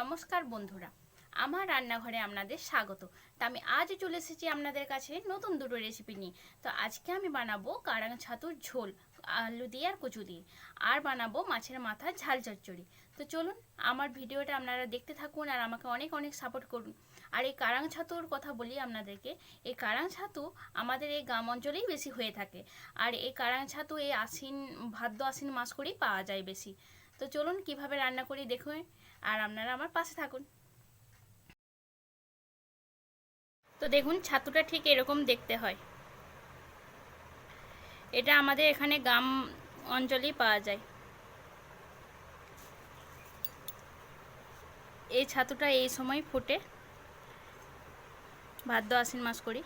নমস্কার বন্ধুরা, আমার রান্নাঘরে আপনাদের স্বাগত। তা আমি আজ চলে এসেছি আপনাদের কাছে নতুন দুটো রেসিপি নিয়ে। তো আজকে আমি বানাবো কারাং ছাতুর ঝোল, আলু দিয়ে আর কচু দিয়ে। আর বানাবো মাছের মাথা ঝাল চচ্চড়ি। তো চলুন, আমার ভিডিওটা আপনারা দেখতে থাকুন আর আমাকে অনেক অনেক সাপোর্ট করুন। আর এই কারাং ছাতুর কথা বলি আপনাদেরকে, এই কারাং ছাতু আমাদের এই গ্রাম অঞ্চলেই বেশি হয়ে থাকে। আর এই কারাং ছাতু এই আশ্বিন, ভাদ্র আশ্বিন মাস করেই পাওয়া যায় বেশি। তো চলুন কীভাবে রান্না করি দেখুন। আর আপনারা আমার পাশে থাকুন। তো দেখুন, ছাতুটা ঠিক এরকম দেখতে হয়। এটা আমাদের এখানে গ্রাম অঞ্চলেই পাওয়া যায়। এই ছাতুটা এই সময় ফুটে। ভাদ্র আশ্বিন মাস করি।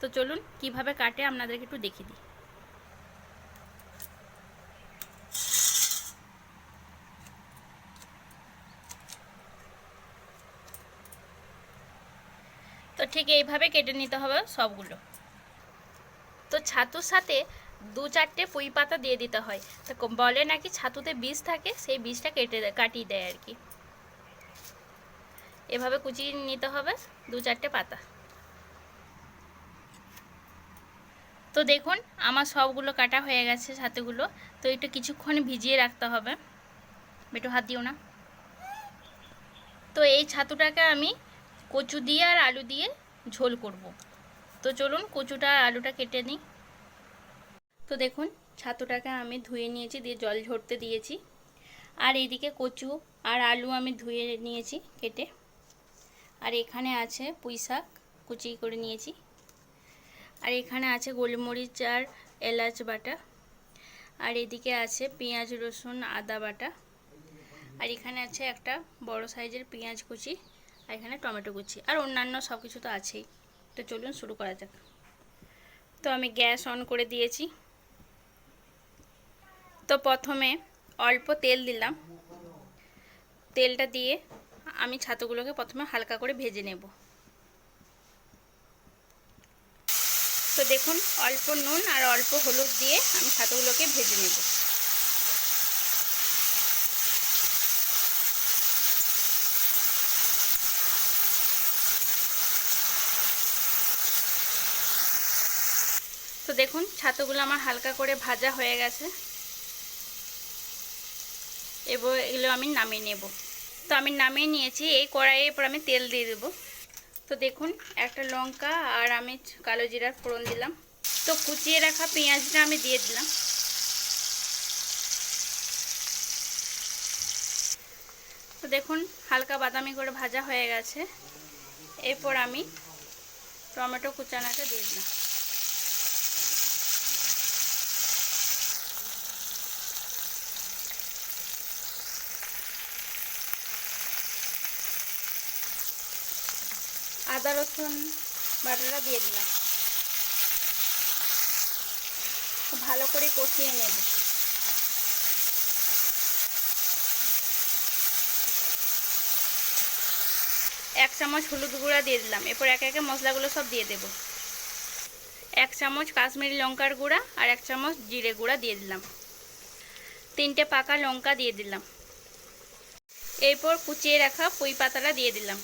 তো চলুন, কীভাবে কাটে আপনাদেরকে একটু দেখিয়ে দিই। ঠিক এইভাবে কেটে নিতে হবে সবগুলো। তো ছাতুর সাথে দু চারটে পুঁই পাতা দিয়ে দিতে হয়। তো বলে নাকি ছাতুতে বীজ থাকে, সেই বীজটা কেটে কাটিয়ে দেয় আর কি। এভাবে কুচিয়ে নিতে হবে দু চারটে পাতা। তো দেখুন, আমার সবগুলো কাটা হয়ে গেছে ছাতুগুলো। তো একটু কিছুক্ষণ ভিজিয়ে রাখতে হবে। একটু হাত দিও না। তো এই ছাতুটাকে আমি কচু দিয়ে আর আলু দিয়ে ঝোল করব। তো চলুন কচুটা, আলুটা কেটে নিই। তো দেখুন, ছাতুটাকে আমি ধুয়ে নিয়েছি, দিয়ে জল ঝরতে দিয়েছি। আর এইদিকে কচু আর আলু আমি ধুয়ে নিয়েছি কেটে। আর এখানে আছে পুঁই শাক কুচি করে নিয়েছি। আর এখানে আছে গোলমরিচ আর এলাচ বাটা। আর এদিকে আছে পেঁয়াজ, রসুন, আদা বাটা। আর এখানে আছে একটা বড় সাইজের পেঁয়াজ কুচি। আর এখানে টমেটো কুচি আর অন্যান্য সব কিছু তো আছেই। তো চলুন শুরু করা যাক। তো আমি গ্যাস অন করে দিয়েছি। তো প্রথমে অল্প তেল দিলাম। তেলটা দিয়ে আমি ছাতুগুলোকে প্রথমে হালকা করে ভেজে নেব। তো দেখুন, অল্প নুন আর অল্প হলুদ দিয়ে আমি ছাতুগুলোকে ভেজে নেব। তো দেখুন, ছাতুগুলো আমার হালকা করে ভাজা হয়ে গেছে। এবার এগুলো আমি নামিয়ে নেব। তো আমি নামিয়ে নিয়েছি, এই কড়াইয়ের এরপর আমি তেল দিয়ে দেবো। তো দেখুন, একটা লঙ্কা আর আমি কালো জিরার ফোড়ন দিলাম। তো কুচিয়ে রাখা পেঁয়াজটা আমি দিয়ে দিলাম। তো দেখুন, হালকা বাদামি করে ভাজা হয়ে গেছে। এরপর আমি টমেটো কুচানাটা দিয়ে দিলাম। আদা, রসুন বাটাটা দিয়ে দিলাম। ভালো করে কষিয়ে নেব। এক চামচ হলুদ গুঁড়া দিয়ে দিলাম। এরপর একে একে মশলাগুলো সব দিয়ে দেব। এক চামচ কাশ্মীরি লঙ্কার গুঁড়া আর এক চামচ জিরে গুঁড়া দিয়ে দিলাম। তিনটে পাকা লঙ্কা দিয়ে দিলাম। এরপর কুচিয়ে রাখা পুঁই পাতাটা দিয়ে দিলাম।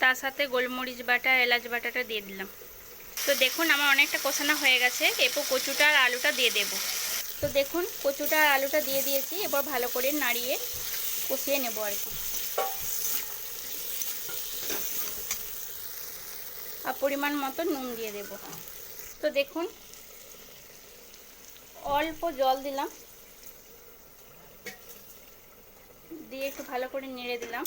তার সাথে গোলমরিচ বাটা, এলাচ বাটাটা দিয়ে দিলাম। তো দেখুন, আমার অনেকটা কষানো হয়ে গেছে। এরপর কচুটা আর আলুটা দিয়ে দেব। তো দেখুন, কচুটা আর আলুটা দিয়ে দিয়েছি। এরপর ভালো করে নাড়িয়ে কষিয়ে নেব আর কি। আর পরিমাণ মতো নুন দিয়ে দেব। তো দেখুন, অল্প জল দিলাম। দিয়ে একটু ভালো করে নেড়ে দিলাম।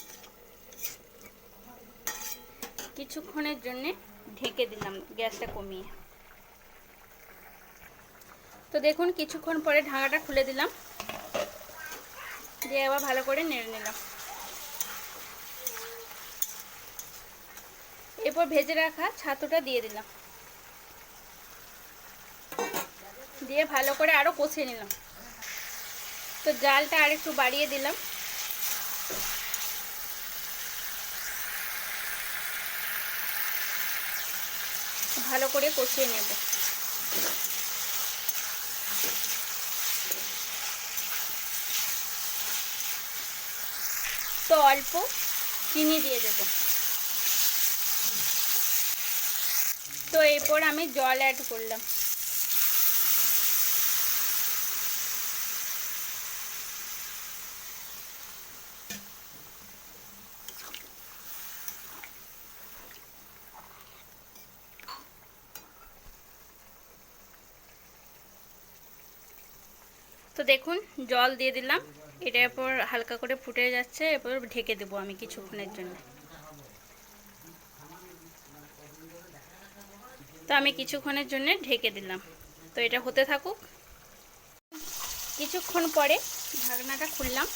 কিছুক্ষণের জন্য ঢেকে দিলাম গ্যাসটা কমিয়ে। তো দেখুন, কিছুক্ষণ পরে ঢাকাটা খুলে দিলাম। দিয়ে আবার ভালো করে নেড়ে নিলাম। এরপর ভেজে রাখা ছাতুটা দিয়ে দিলাম। দিয়ে ভালো করে আরও কষিয়ে নিলাম। তো জালটা আর একটু বাড়িয়ে দিলাম। ভালো করে কষিয়ে নেব। তো অল্প চিনি দিয়ে দেব। তো এরপর আমি জল অ্যাড করলাম। তো দেখুন, জল দিয়ে দিলাম। এটা এরপর হালকা করে ফুটে যাচ্ছে, এরপর ঢেকে দেবো আমি কিছুক্ষণের জন্য। তো আমি কিছুক্ষণের জন্য ঢেকে দিলাম। তো এটা হতে থাকুক। কিছুক্ষণ পরে ঢাকনাটা খুললাম।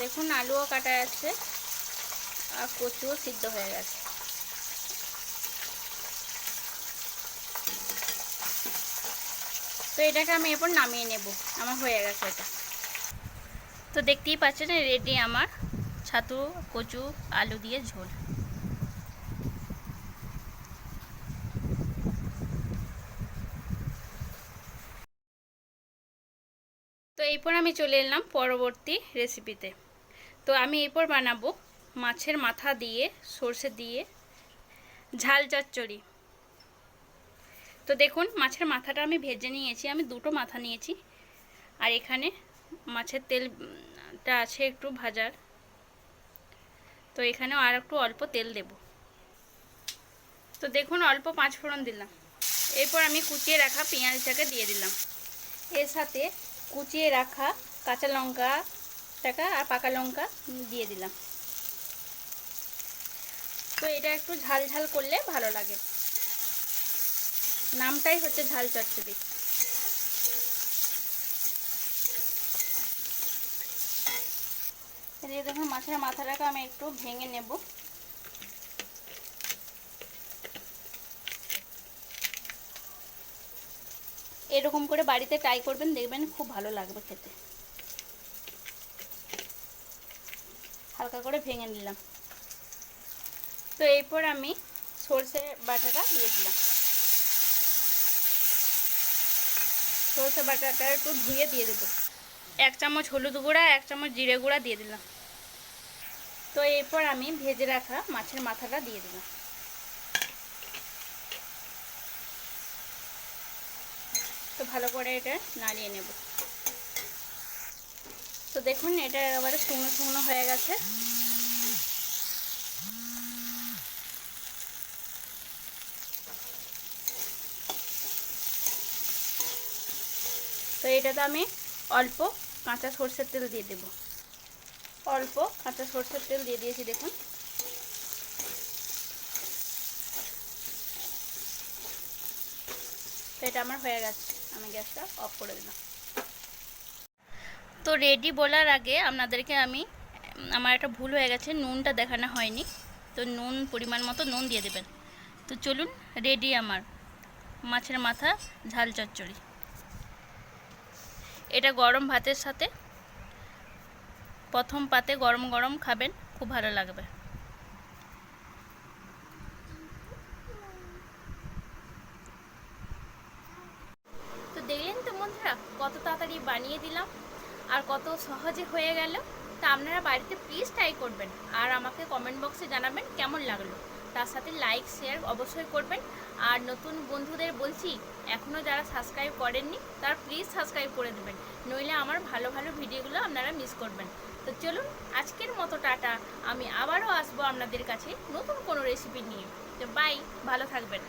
দেখুন, আলুও কাটা যাচ্ছে আর কচুও সিদ্ধ হয়ে গেছে। তো এটাকে আমি এরপর নামিয়ে নেব। আমার হয়ে গেছে এটা। তো দেখতেই পাচ্ছেন রেডি আমার ছাতু, কচু, আলু দিয়ে ঝোল। তো এরপর আমি চলে এলাম পরবর্তী রেসিপিতে। তো আমি এরপর বানাবো মাছের মাথা দিয়ে সর্ষে দিয়ে ঝাল চচ্চড়ি। তো দেখুন, মাছের মাথাটা আমি ভেজে নিয়েছি, আমি দুটো মাথা নিয়েছি। আর এখানে মাছের তেলটা আছে একটু ভাজার। তো এখানেও আর একটু অল্প তেল দেব। তো দেখুন, অল্প পাঁচ ফোড়ন দিলাম। এরপর আমি কুচিয়ে রাখা পেঁয়াজটাকে দিয়ে দিলাম। এর সাথে কুচিয়ে রাখা কাঁচা লঙ্কা টাকা আর পাকা লঙ্কা দিয়ে দিলাম। তো এটা একটু ঝাল ঝাল করলে ভালো লাগে। নামটাই হচ্ছে ঝাল চচ্চড়ি। দেখুন, মাছের মাথাটাকে আমি একটু ভেঙে নেব। এরকম করে বাড়িতে ট্রাই করবেন, দেখবেন খুব ভালো লাগবে খেতে। হালকা করে ভেঙে নিলাম। তো এরপর আমি সর্ষে বাটাটা দিয়ে দিলাম। সর্ষে বাটাটা একটু ধুয়ে দিয়ে দেবো। এক চামচ হলুদ গুঁড়া, এক চামচ জিরে গুঁড়া দিয়ে দিলাম। তো এরপর আমি ভেজে রাখা মাছের মাথাটা দিয়ে দিলাম। তো ভালো করে এটা নাড়িয়ে নেব। তো দেখুন, এটা একেবারে শুকনো শুকনো হয়ে গেছে। এটাতে আমি অল্প কাঁচা সর্ষের তেল দিয়ে দেব। অল্প কাঁচা সর্ষের তেল দিয়ে দিয়েছি, দেখুন। এটা আমার হয়ে গেছে। আমি গ্যাসটা অফ করে দিলাম। তো রেডি বলার আগে আপনাদেরকে আমি, আমার একটা ভুল হয়ে গেছে, নুনটা দেখানো হয়নি। তো নুন, পরিমাণ মতো নুন দিয়ে দেবেন। তো চলুন রেডি আমার। মাছের মাথা, ঝাল চচ্চড়ি। এটা গরম ভাতের সাথে। প্রথম পাতে গরম গরম খাবেন, খুব ভালো লাগবে। তো দেখলেন তো বন্ধুরা, কত তাড়াতাড়ি বানিয়ে দিলাম আর কত সহজে হয়ে গেল। তা আপনারা বাড়িতে প্লিজ ট্রাই করবেন আর আমাকে কমেন্ট বক্সে জানাবেন কেমন লাগল। তার সাথে লাইক শেয়ার অবশ্যই করবেন। আর নতুন বন্ধুদের বলছি এখনও যারা সাবস্ক্রাইব করেননি, তার প্লিজ সাবস্ক্রাইব করে দেবেন। নইলে আমার ভালো ভালো ভিডিওগুলো আপনারা মিস করবেন। তো চলুন, আজকের মতো টাটা। আমি আবারও আসব আপনাদের কাছে নতুন কোনো রেসিপি নিয়ে। তো বাই ভালো থাকবেন।